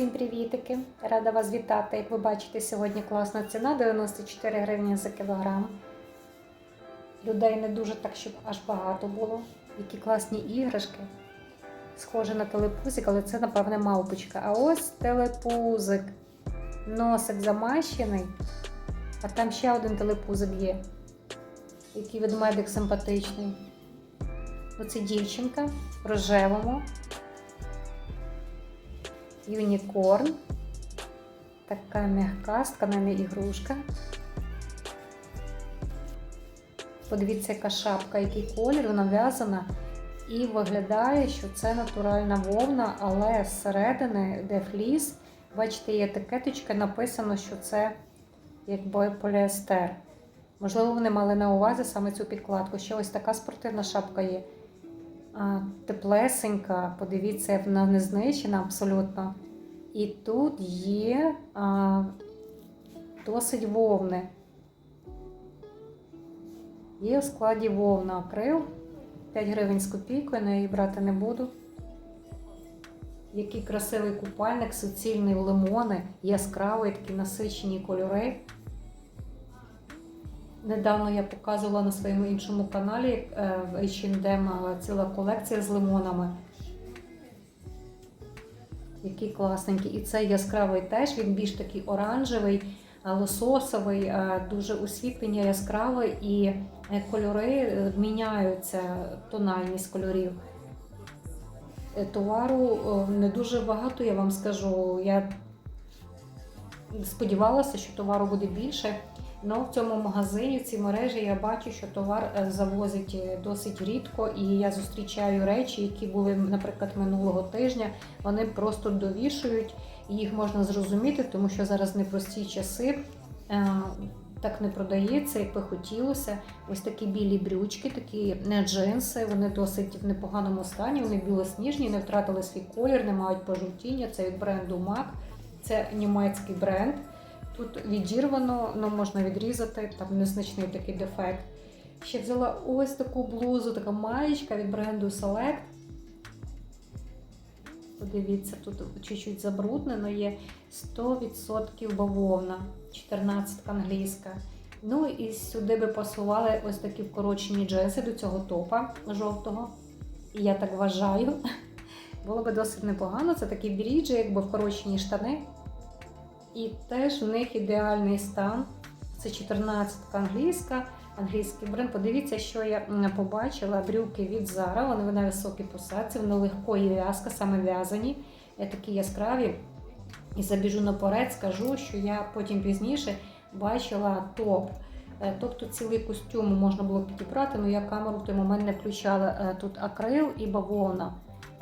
Всім привітики! Рада вас вітати. Як ви бачите, сьогодні класна ціна 94 гривні за кілограм. Людей не дуже так, щоб аж багато було. Які класні іграшки. Схоже на телепузик, але це, напевне, мавпочка. А ось телепузик. Носик замащений. А там ще один телепузик є. Який ведмедик симпатичний. Оце дівчинка в рожевому. Юнікорн. Така м'яка тканина ігрушка. Подивіться, яка шапка, який колір, вона в'язана. І виглядає, що це натуральна вовна, але зсередини, де фліс, бачите, є етикеточка, написано, що це якби поліестер. Можливо, вони мали на увазі саме цю підкладку. Ще ось така спортивна шапка є. Теплесенька, подивіться, вона не знищена абсолютно. І тут є а, досить вовни. Є у складі вовна акрил. 5 гривень з копійкою, але її брати не буду. Який красивий купальник, суцільний в лимони, яскравий, такі насичені кольори. Недавно я показувала на своєму іншому каналі е, в H&M ціла колекція з лимонами. Який класненький. І цей яскравий теж, він більш такий оранжевий, лососовий, дуже освітлення яскраве і е, кольори е, міняються, тональність кольорів. Товару не дуже багато, я вам скажу. Я сподівалася, що товару буде більше. Але в цьому магазині, в цій мережі, я бачу, що товар е, завозить е, досить рідко, і я зустрічаю речі, які були, наприклад, минулого тижня. Вони просто довішують, і їх можна зрозуміти, тому що зараз непрості часи. Е, Так не продається, як би хотілося. Ось такі білі брючки, такі не джинси. Вони досить в непоганому стані. Вони білосніжні, не втратили свій колір, не мають пожовтіння. Це від бренду MAC. Це німецький бренд. Тут відірвано, ну можна відрізати, там незначний такий дефект. Ще взяла ось таку блузу, така маєчка від бренду Select. Подивіться, тут чуть-чуть забруднено є 100% бавовна, 14 англійська. Ну і сюди би пасували ось такі вкорочені джинси до цього топа жовтого. І я так вважаю. Було би досить непогано. Це такі бріджі, якби вкорочені штани. І теж в них ідеальний стан. Це 14 англійська, англійський бренд. Подивіться, що я побачила. Брюки від Zara, вони на високій посадці, вони легкої в'язка, саме в'язані, е, такі яскраві. І забіжу наперед, скажу, що я потім пізніше бачила топ. Е, Тобто цілий костюм можна було підібрати, але я камеру в той момент не включала. Е, Тут акрил і бавовна.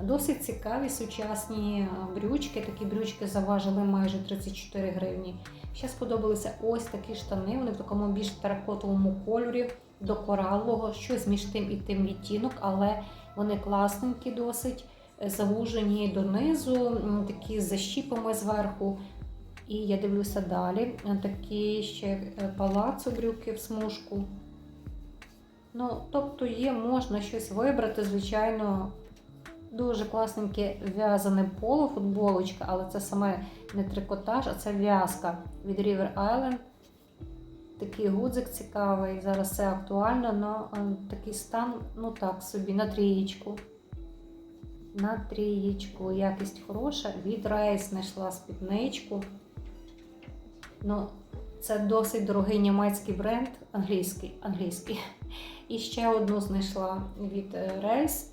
Досить цікаві сучасні е, брючки. Такі брючки заважили майже 34 гривні. Ще сподобалися ось такі штани. Вони в такому більш теракотовому кольорі до коралового, щось між тим і тим відтінок, але вони класненькі, досить е, завужені донизу, такі з защіпами зверху. І я дивлюся далі. Е, Такі ще палацо брюки в смужку. Ну, тобто є, можна щось вибрати, звичайно. Дуже класненьке в'язане поло, футболочка, але це саме не трикотаж, а це в'язка від River Island. Такий гудзик цікавий. Зараз це актуально, але такий стан, ну так собі, на трієчку. На трієчку. Якість хороша. Від Рейс знайшла спідничку. Ну, це досить дорогий німецький бренд, англійський. англійський. І ще одну знайшла від Рейс.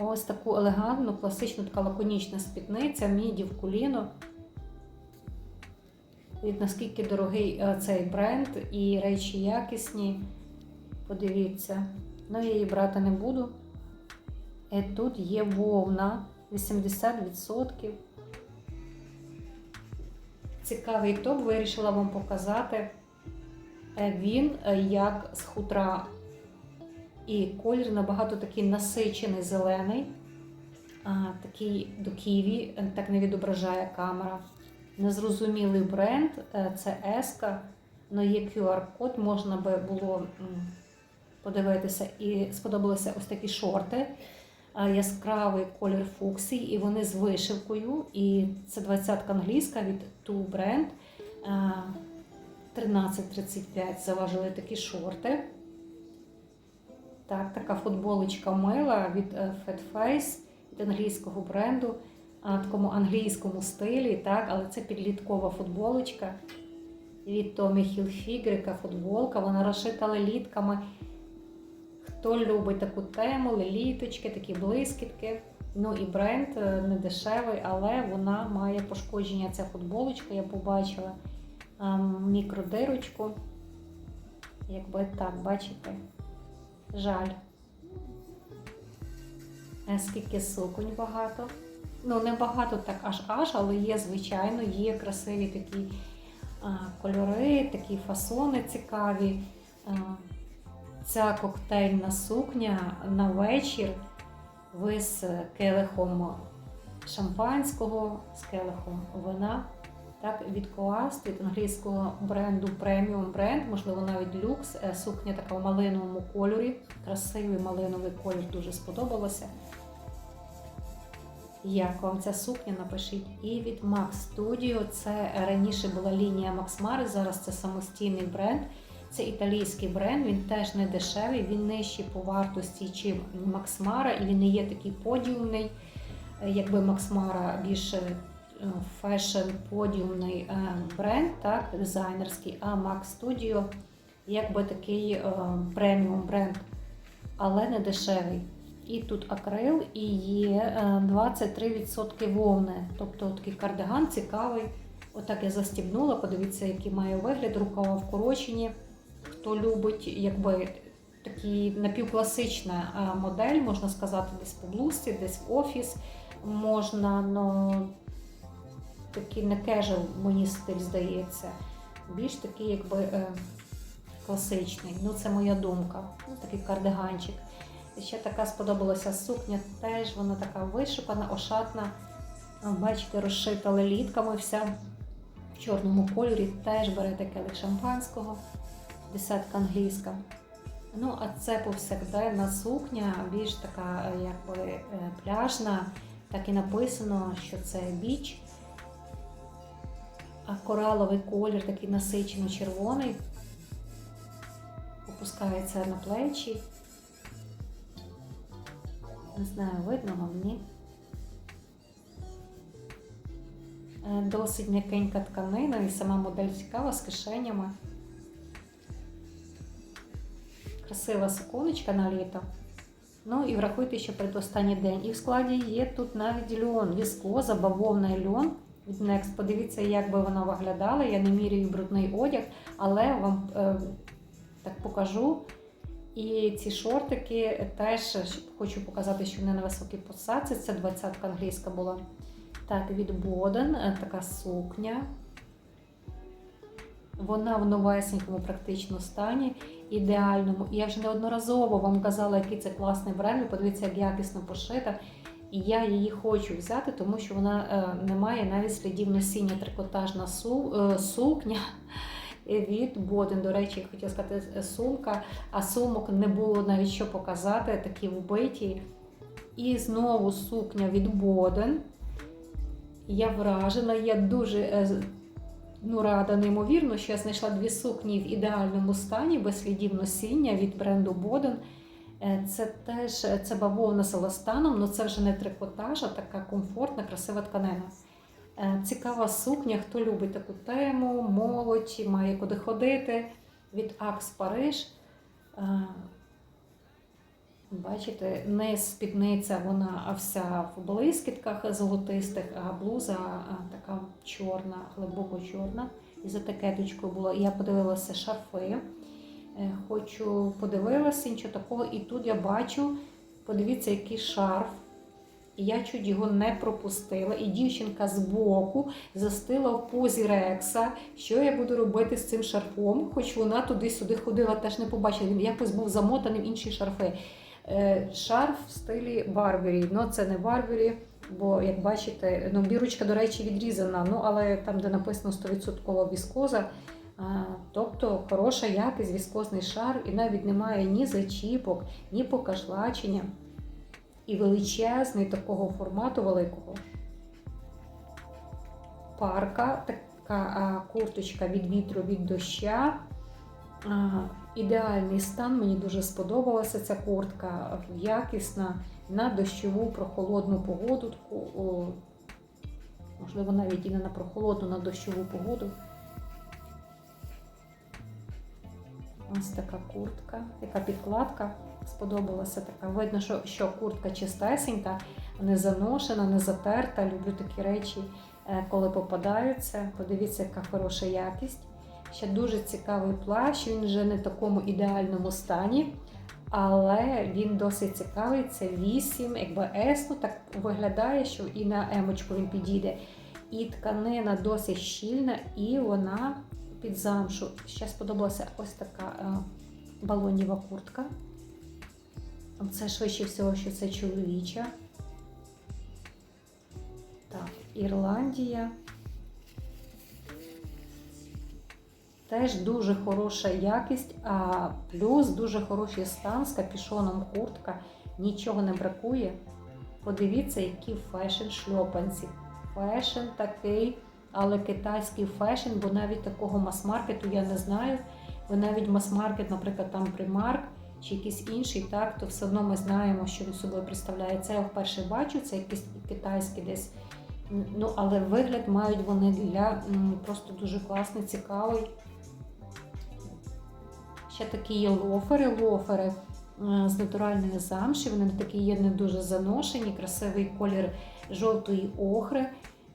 Ось таку елегантну, класичну, така лаконічна спідниця, міді в коліно. Від наскільки дорогий е, цей бренд і речі якісні. Подивіться. Ну, я її брати не буду. І тут є вовна 80%. Цікавий топ, вирішила вам показати. Е, Він е, як з хутра і колір набагато такий насичений зелений, а, такий до Києві, так не відображає камера. Незрозумілий бренд, е, це Еска, але є QR-код, можна би було подивитися. І сподобалися ось такі шорти. яскравий колір фуксій, і вони з вишивкою. І це 20 англійська від Two Brand. 13.35 заважили такі шорти. Так, така футболочка мила від е, Fat Face, від англійського бренду, в такому англійському стилі, так, але це підліткова футболочка від Tommy Hilfiger, футболка, вона розшита лелітками. Хто любить таку тему, леліточки, такі блискітки. Ну і бренд е, не дешевий, але вона має пошкодження. Ця футболочка, я побачила мікродирочку. Якби так, бачите? Жаль. Скільки суконь багато. Ну, не багато так аж аж, але є, звичайно, є красиві такі а, кольори, такі фасони цікаві. А, ця коктейльна сукня на вечір. Ви з келихом шампанського, з келихом вина. Так, від Coast, від англійського бренду Premium бренд, можливо, навіть люкс. Е, Сукня така в малиновому кольорі. Красивий малиновий колір дуже сподобалося. Як вам ця сукня, напишіть. І від Max Studio. Це раніше була лінія Max Mara, зараз це самостійний бренд. Це італійський бренд, він теж не дешевий, він нижчий по вартості, чим Mara, і він не є такий подіумний, е, якби Mara більше фешн подіумний е, бренд, так, дизайнерський, а Max Studio якби такий е, преміум бренд, але не дешевий. І тут акрил і є е, 23% вовни. Тобто такий кардиган цікавий. Отак я застібнула, подивіться, який має вигляд, рукава вкорочені. Хто любить, якби такий напівкласична е, модель, можна сказати, десь по блузці, десь в офіс можна, но такий не кежел, мені стиль здається. Більш такий, якби е, класичний. Ну, це моя думка. Ну, такий кардиганчик. І ще така сподобалася сукня, теж вона така вишукана, ошатна. Бачите, розшита лелітками вся в чорному кольорі. Теж берете келих шампанського, десятка англійська. Ну, а це повсякденна сукня, більш така, е, якби е, пляжна. Так і написано, що це біч. Кораловий колір, такий насичено червоний, опускається на плечі. Не знаю, видно вам, ні? Е, Досить м'якенька тканина і сама модель цікава з кишенями. Красива суконечка на літо. Ну і врахуйте, що передостанній день. І в складі є тут навіть льон, віскоза, бавовна льон від Next. Подивіться, як би вона виглядала. Я не міряю брудний одяг, але вам е, так покажу. І ці шортики теж хочу показати, що вони на високій посадці. Це 20-ка англійська була. Так, від Боден е, така сукня. Вона в новесенькому практично стані, ідеальному. І я вже неодноразово вам казала, який це класний бренд. Подивіться, як якісно пошита. І я її хочу взяти, тому що вона е, не має навіть слідів носіння трикотажна е, сукня від Боден. До речі, я хотіла сказати е, сумка, а сумок не було навіть що показати, такі вбиті. І знову сукня від Боден. Я вражена, я дуже ну, рада, неймовірно, що я знайшла дві сукні в ідеальному стані, без слідів носіння від бренду Боден. Е, Це теж е, це бавовна з еластаном, але це вже не трикотаж, а така комфортна, красива тканина. Е, Цікава сукня, хто любить таку тему, молодь, має куди ходити. Від Акс Париж. Бачите, не спідниця, вона вся в блискітках золотистих, а блуза така чорна, глибоко чорна. І за етикеточкою була. Я подивилася шарфи. Е, Хочу подивилася, нічого такого. І тут я бачу, подивіться, який шарф. І я чуть його не пропустила. І дівчинка з боку застила в позі рекса. Що я буду робити з цим шарфом? Хоч вона туди-сюди ходила, теж не побачила. Він якось був замотаний в інші шарфи. Е, Шарф в стилі Барбері. Ну, це не Барбері, бо, як бачите, ну, бірочка, до речі, відрізана, ну, але там, де написано 100% віскоза, тобто хороша якість, віскозний шар, і навіть немає ні зачіпок, ні покашлачення. і величезний такого формату великого. Парка, така курточка від вітру, від доща. Ідеальний стан, мені дуже сподобалася ця куртка, якісна на дощову прохолодну погоду. можливо, навіть і не на прохолодну, на дощову погоду. Ось така куртка, яка підкладка сподобалася така. Видно, що, що куртка чистесенька, не заношена, не затерта. Люблю такі речі, е, коли попадаються. Подивіться, яка хороша якість. Ще дуже цікавий плащ, він вже не в такому ідеальному стані, але він досить цікавий. Це 8, якби ну так виглядає, що і на емочку він підійде. І тканина досить щільна, і вона під замшу. Ще сподобалася ось така е, балоніва куртка. Це швидше всього, що це чоловіча. Так, Ірландія. Теж дуже хороша якість, а плюс дуже хороший стан з капюшоном куртка. Нічого не бракує. Подивіться, які фешн шльопанці. Фешн такий, але китайський фешн, бо навіть такого мас-маркету я не знаю. Бо навіть мас-маркет, наприклад, там Primark чи якийсь інший, так, то все одно ми знаємо, що він собою представляє. Це я вперше бачу, це якийсь китайський десь. Ну, але вигляд мають вони для просто дуже класний, цікавий. Ще такі є лофери, лофери е, з натуральної замші. Вони такі є не дуже заношені, красивий колір жовтої охри,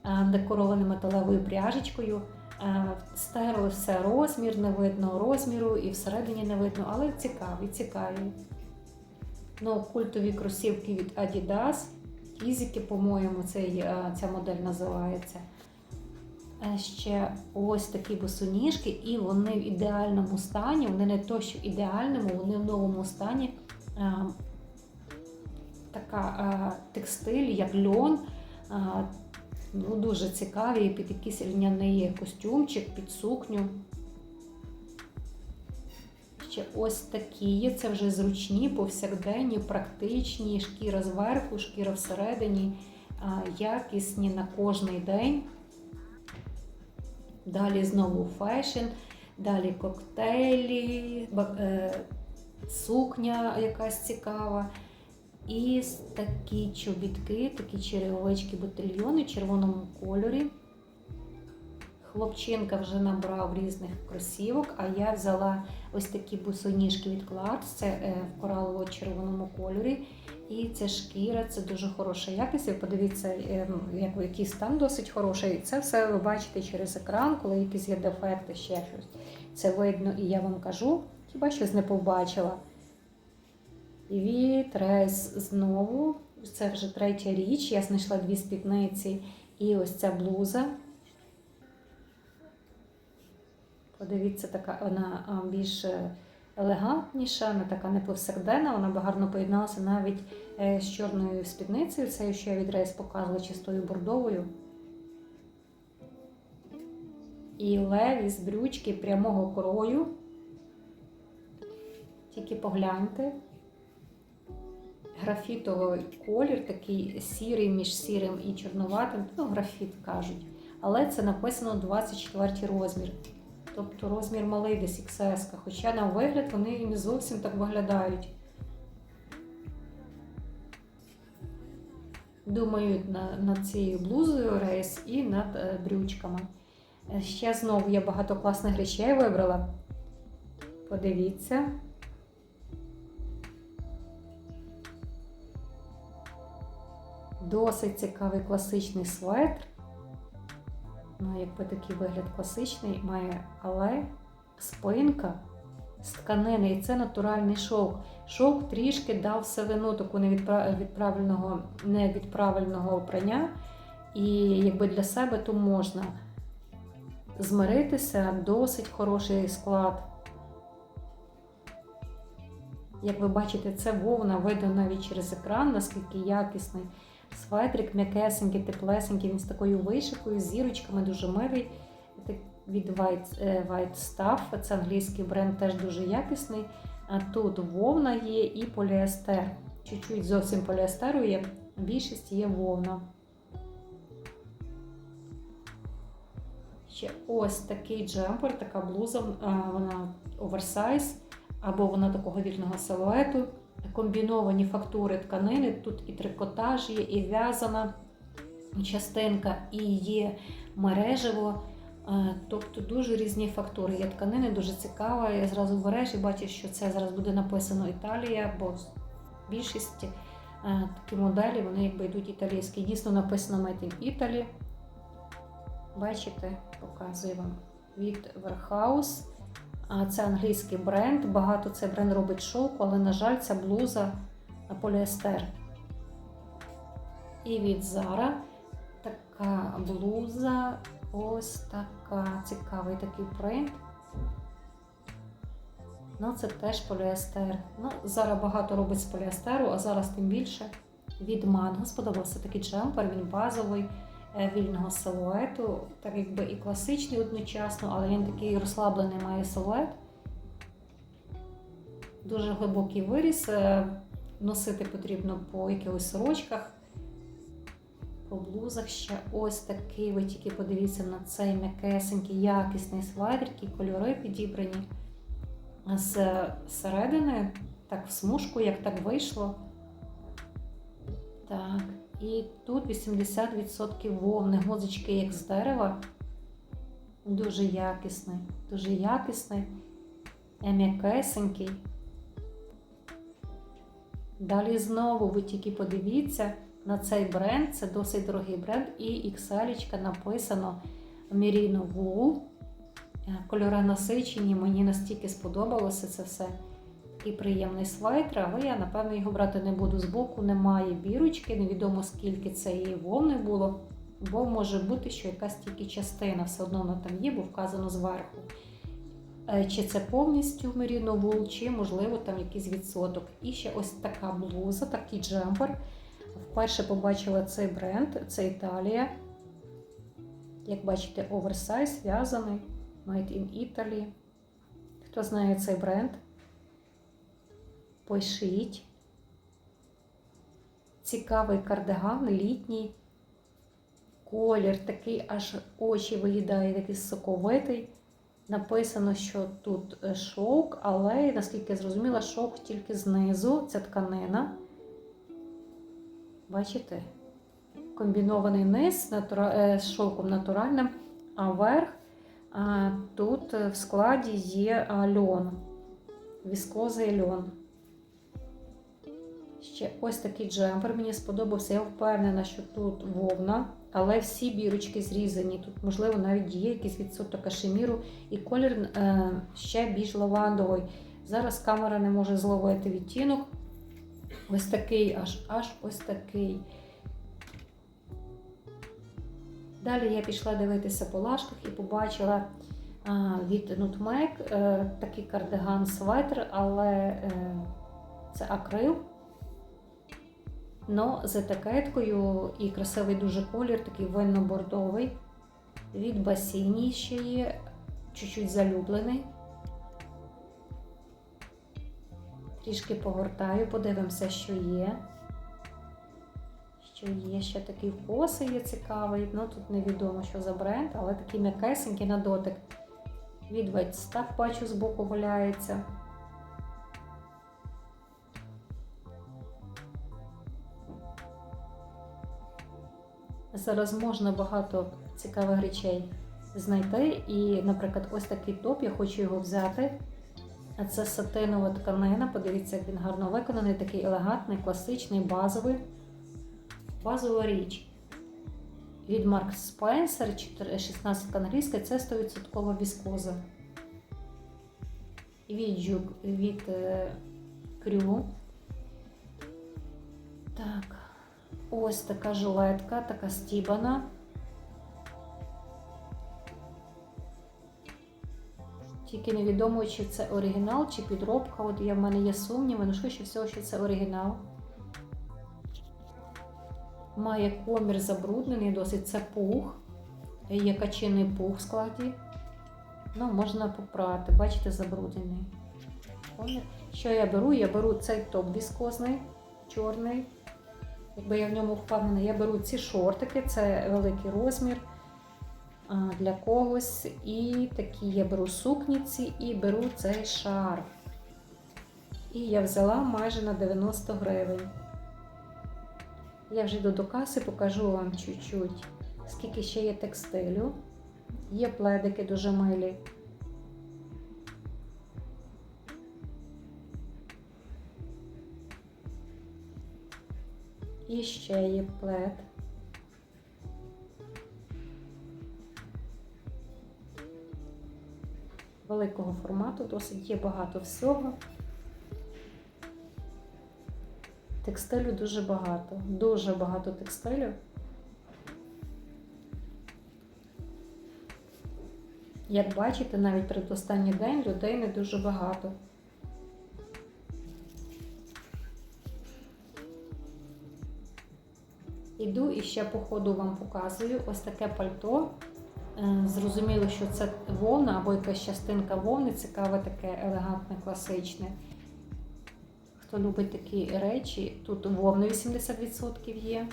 е, декорований металевою пряжечкою. Е, Стерли все розмір, не видно розміру і всередині не видно, але цікаві, цікаві. Ну, культові кросівки від Adidas. Тізіки, по-моєму, е, ця модель називається. Ще ось такі босоніжки, і вони в ідеальному стані. Вони не то, що ідеальному, вони в новому стані. Така текстиль, як льон. Ну, дуже цікаві під якийсь льняний костюмчик, під сукню. Ще ось такі є. Це вже зручні, повсякденні, практичні, шкіра зверху, шкіра всередині, якісні на кожний день. Далі знову фешн, далі коктейлі, е, сукня якась цікава. І такі чобітки, такі черевички ботильйони в червоному кольорі. Хлопчинка вже набрав різних кросівок, а я взяла ось такі босоніжки від Clarks, це е, в коралово-червоному кольорі. І ця шкіра, це дуже хороша якість. Ви подивіться, е, ну, як який стан досить хороший. Це все ви бачите через екран, коли якісь є дефекти, ще щось. Це видно, і я вам кажу, хіба щось не побачила. І вітрес знову. Це вже третя річ. Я знайшла дві спідниці і ось ця блуза. Подивіться, така вона більш е, елегантніша, не така не повсякденна. Вона би гарно поєдналася навіть е, з чорною спідницею, цією, що я від рейс показувала чистою бордовою. І леві з брючки прямого крою. Тільки погляньте. Графітовий колір, такий сірий між сірим і чорнуватим, ну, графіт кажуть. Але це написано 24 розмір. Тобто розмір малий десь XS, хоча на вигляд вони не зовсім так виглядають. Думаю, на, над цією блузою рейс і над е, брючками. Е, Ще знову я багато класних речей вибрала. Подивіться. Досить цікавий класичний светр. Ну, якби такий вигляд класичний має, але спинка з тканини, і це натуральний шовк. Шовк трішки дав сивину таку невідпра- відправленого, невідправленого прання. І якби для себе то можна змиритися, досить хороший склад. Як ви бачите, це вовна видно навіть через екран, наскільки якісний. Светрик м'якесенький, теплесенький, він з такою вишикою, з зірочками, дуже милий. Від White, е, White Stuff, це англійський бренд, теж дуже якісний. А тут вовна є і поліестер чуть-чуть зовсім поліестеру є, більшість є вовна. Ще ось такий джемпер, така блуза, вона оверсайз, або вона такого вільного силуету. Комбіновані фактури тканини. Тут і трикотаж є, і в'язана частинка, і є мережево. Е, Тобто дуже різні фактури. Є тканини, дуже цікава. Я зразу береш і бачиш, що це зараз буде написано Італія, бо більшість е, такі моделі вони якби йдуть італійські. Дійсно написано Made in Italy. Бачите, показую вам від Warehouse. Це англійський бренд. Багато цей бренд робить шовку, але, на жаль, ця блуза на поліестер. І від Zara така блуза. Ось така цікавий такий принт. Ну, це теж поліестер. Ну, зараз багато робить з поліестеру, а зараз тим більше від манго. Сподобався такий джемпер, він базовий, е, вільного силуету, так якби і класичний одночасно, але він такий розслаблений має силует. Дуже глибокий виріс. е, Носити потрібно по якихось сорочках, по блузах ще ось такий. Ви тільки подивіться на цей м'якесенький, якісний свайдер, які кольори підібрані з середини, так в смужку, як так вийшло. Так, і тут 80% вовни, гозочки як з дерева. Дуже якісний, дуже якісний, е, м'якесенький. Далі знову ви тільки подивіться на цей бренд, це досить дорогий бренд, і XL написано Merino Wool. Е, Кольори насичені, мені настільки сподобалося це все. Такий приємний свайтер, але я, напевно, його брати не буду з боку, немає бірочки, невідомо скільки цієї вовни було, бо може бути, що якась тільки частина все одно воно там є, бо вказано зверху. Е, Чи це повністю Wool, чи, можливо, там якийсь відсоток. І ще ось така блуза, такий джемпер. Вперше побачила цей бренд, це Італія. Як бачите, оверсайз в'язаний, Made in Italy. Хто знає цей бренд? Пишіть. Цікавий кардиган, літній. Колір такий аж очі виїдає, такий соковитий. Написано, що тут е, шовк, але, наскільки я зрозуміла, шовк тільки знизу, це тканина. Бачите? Комбінований низ натура... е, з шовком натуральним, а верх тут е, в складі є льон, віскозий льон. Ще ось такий джемпер мені сподобався. Я впевнена, що тут вовна, але всі бірочки зрізані. Тут, можливо, навіть є якийсь відсоток кашеміру, і колір е, ще більш лавандовий. Зараз камера не може зловити відтінок. Ось такий, аж аж ось такий. Далі я пішла дивитися по лашках і побачила від Nutmeg е, такий кардиган свайтер, але е, це акрил. Но з етикеткою і красивий дуже колір, такий винно-бордовий. Від басіні ще є, чуть-чуть залюблений. Трішки погортаю, подивимося, що є. Що є ще такий коси є цікавий. Ну тут невідомо, що за бренд, але такий м'якесенький на дотик. Від Вайтстаф бачу збоку гуляється. Зараз можна багато цікавих речей знайти. І, наприклад, ось такий топ, я хочу його взяти. А Це сатинова тканина. Подивіться, як він гарно виконаний, такий елегантний, класичний, базовий. Базова річ. Від Mark Spencer 16 англійська, це 100% віскоза. Від Juke, від е, Крю. Так. Ось така жилетка, така стібана. Тільки невідомо, чи це оригінал, чи підробка. От я в мене є сумніви, ну швидше всього, що це оригінал. Має комір забруднений, досить це пух. Є качиний пух в складі. Ну, можна попрати, бачите, забруднений. Що я беру? Я беру цей топ віскозний. чорний. Якби я в ньому впевнена, я беру ці шортики, це великий розмір для когось. І такі я беру сукніці і беру цей шарф. І я взяла майже на 90 гривень. Я вже йду до каси, покажу вам чуть-чуть, скільки ще є текстилю. Є пледики дуже милі. І ще є плед. Великого формату, досить є багато всього. Текстилю дуже багато, дуже багато текстилю. Як бачите, навіть передостанній день людей не дуже багато. Іду і ще по ходу вам показую ось таке пальто. Е, Зрозуміло, що це вовна або якась частинка вовни, цікаве, таке елегантне, класичне. Хто любить такі речі, тут вовни 80% є.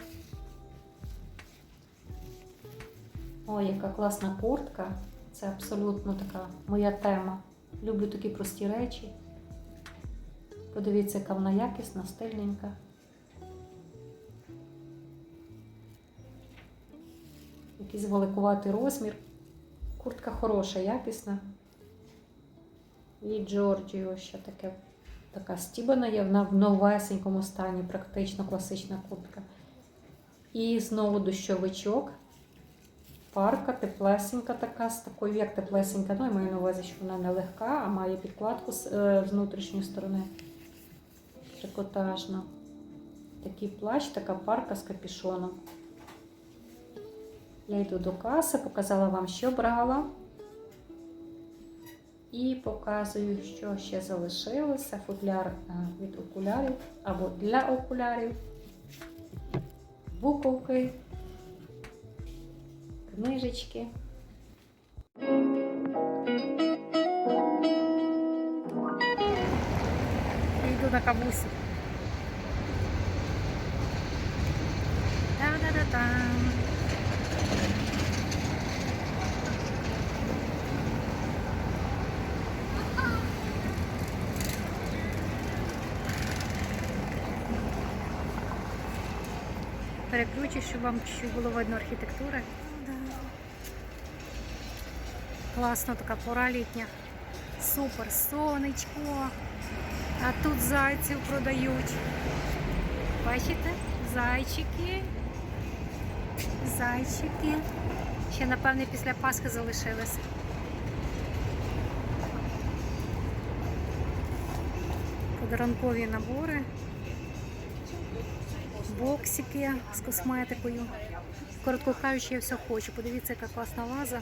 О, яка класна куртка. Це абсолютно така моя тема. Люблю такі прості речі. Подивіться, яка вона якісна, стильненька. Якийсь великуватий розмір. Куртка хороша, якісна. І Джорджіо ще таке, така стібана є, вона в новесенькому стані, практично класична куртка. І знову дощовичок. Парка теплесенька така, з такою, як теплесенька. Ну, я маю на увазі, що вона не легка, а має підкладку з, е, внутрішньої сторони. Трикотажна. Такий плащ, така парка з капішоном. Я йду до каси, показала вам, що брала. І показую, що ще залишилося. Футляр е, від окулярів або для окулярів, буковки, книжечки. Йду на кавусі. Та-да-да-там. Переключу, щоб вам чуть було видно архітектури. Класна така пора літня. Супер сонечко. А тут зайців продають. Бачите? Зайчики. Зайчики. Ще, напевне, після Пасхи залишилися. Подарункові набори боксики з косметикою. Коротко кажучи, я все хочу. Подивіться, яка класна ваза.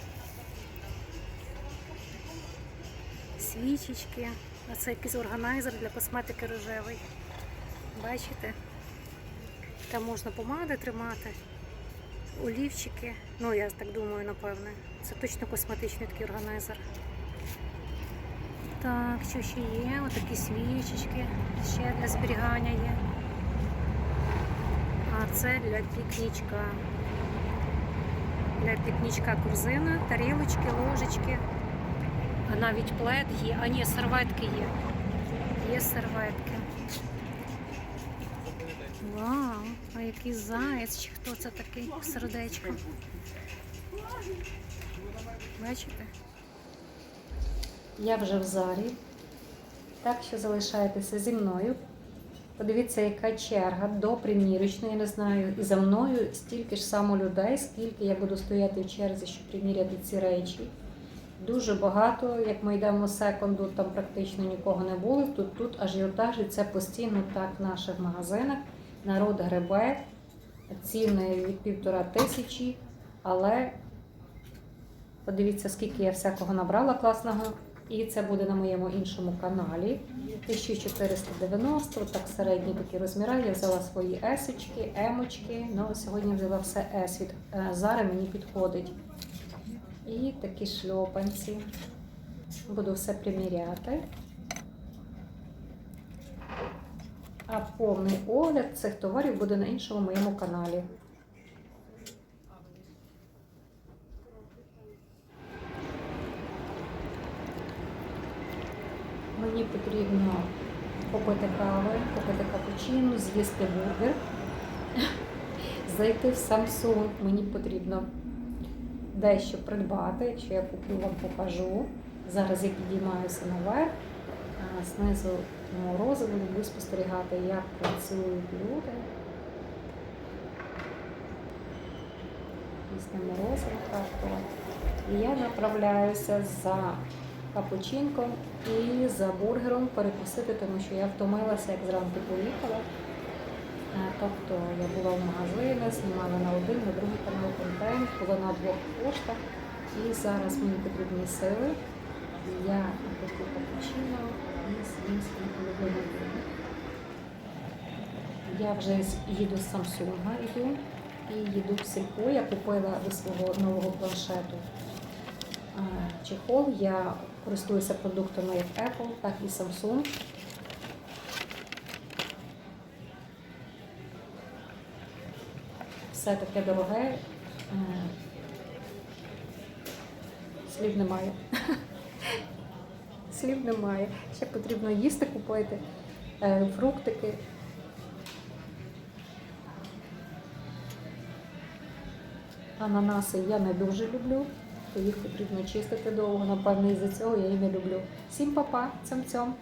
Свічечки. А це якийсь органайзер для косметики рожевий. Бачите? Там можна помади тримати, олівчики. Ну, я так думаю, напевне. Це точно косметичний такий органайзер. Так, що ще є? Отакі свічечки ще для зберігання є. Це для пікнічка. Для пікнічка корзина, тарілочки, ложечки. А навіть плед є. А ні, серветки є. Є серветки. Вау, а який заяць, чи хто це такий сердечко? Бачите? Я вже в залі. Так що залишайтеся зі мною. Подивіться, яка черга до примірочної, я не знаю, і за мною стільки ж само людей, скільки я буду стояти в черзі, щоб приміряти ці речі. Дуже багато, як ми йдемо секунду, там практично нікого не було. Тут тут ажіотаж, і це постійно так в наших магазинах. Народ гребе, ціни від півтора тисячі, але подивіться, скільки я всякого набрала класного. І це буде на моєму іншому каналі. 1490, так середні такі розміри. Я взяла свої есочки, емочки. Ну, сьогодні взяла все ес від е, Зари мені підходить. І такі шльопанці. Буду все приміряти. А повний огляд цих товарів буде на іншому моєму каналі. Мені потрібно попити кави, попити капучино, з'їсти бургер, зайти в Samsung. Мені потрібно дещо придбати, що я куплю, вам покажу. Зараз я підіймаюся наверх, знизу морозиво люблю спостерігати, як працюють люди. Після морозиво картова. І я направляюся за капучинком і за бургером перекусити, тому що я втомилася, як зранку поїхала. Е, Тобто я була в магазині, знімала на один, на другий канал контент, була на двох поштах. І зараз мені потрібні сили. Я таку капучино і з'їм свій улюблений бургер. Я вже їду з Samsung, йду і їду в сільпо. Я купила до свого нового планшету чехол. Я користуюся продуктами як Apple, так і Samsung. Все таке дороге. е, Слів немає. Слів немає. Ще потрібно їсти купити, е, фруктики. Ананаси я не дуже люблю, їх потрібно чистити довго. Напевно, і за цього я її не люблю. Всім па-па, цьом-цьом.